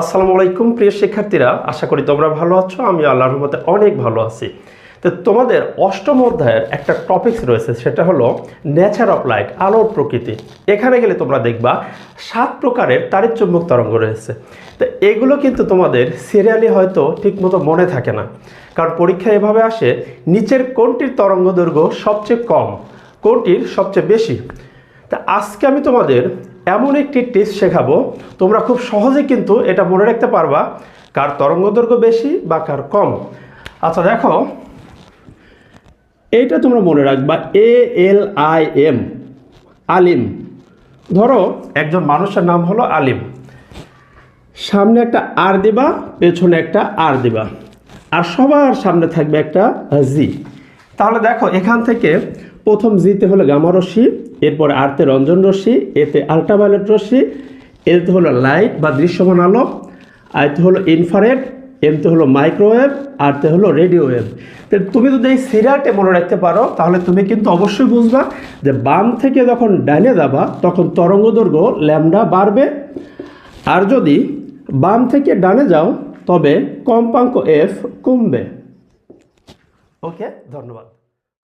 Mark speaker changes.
Speaker 1: আসসালামু আলাইকুম, প্রিয় শিক্ষার্থীরা। আশা করি তোমরা ভালো আছো, আমি আল্লাহর রহমতে অনেক ভালো আছি। তো তোমাদের অষ্টম অধ্যায়ের একটা টপিকস রয়েছে, সেটা হলো নেচার অফ লাইট আলোর প্রকৃতি। এখানে গেলে তোমরা দেখবা, সাত প্রকারের তারিখ চুম্বক তরঙ্গ রয়েছে। তো এগুলো কিন্তু তোমাদের সিরিয়ালি হয়তো ঠিকমতো মনে থাকে না। কারণ পরীক্ষা এভাবে আসে, নিচের কোনটির তরঙ্গ দৈর্ঘ্য সবচেয়ে কম, কোনটির সবচেয়ে বেশি? তা আজকে আমি তোমাদের এমন একটি টেস্ট শেখাবো, তোমরা খুব সহজে কিন্তু এটা মনে রাখতে পারবা কার তরঙ্গ দৈর্ঘ্য বেশি বা কার কম। আচ্ছা দেখো। এইটা তোমরা মনে রাখবা এ এল আই এম আলিম। ধরো, একজন মানুষের নাম হলো আলিম। সামনে একটা আর দিবা, পেছনে একটা আর দিবা। আর সবার সামনে থাকবে একটা জি তাহলে দেখো, এখান থেকে প্রথম জিতে হলো গামা রশ্মি, এরপর আরতে রঞ্জন রশ্মি এতে আলট্রাভায়োলেট রশ্মি এতে হলো লাইট বা দৃশ্যমান আলো আয়তে হলো ইনফারেট এমতে হলো মাইক্রোওয়েভ আরতে হলো রেডিও ওয়েভ তো তুমি যদি এই সিরিয়ালটা মনে রাখতে পারো, তাহলে তুমি কিন্তু অবশ্যই বুঝবা যে বাম থেকে যখন ডাইনে যাবা, তখন তরঙ্গ দৈর্ঘ্য ল্যামডা বাড়বে। আর যদি বাম থেকে ডানে যাও, তবে কম্পাঙ্ক এফ কমবে। ওকে ধন্যবাদ।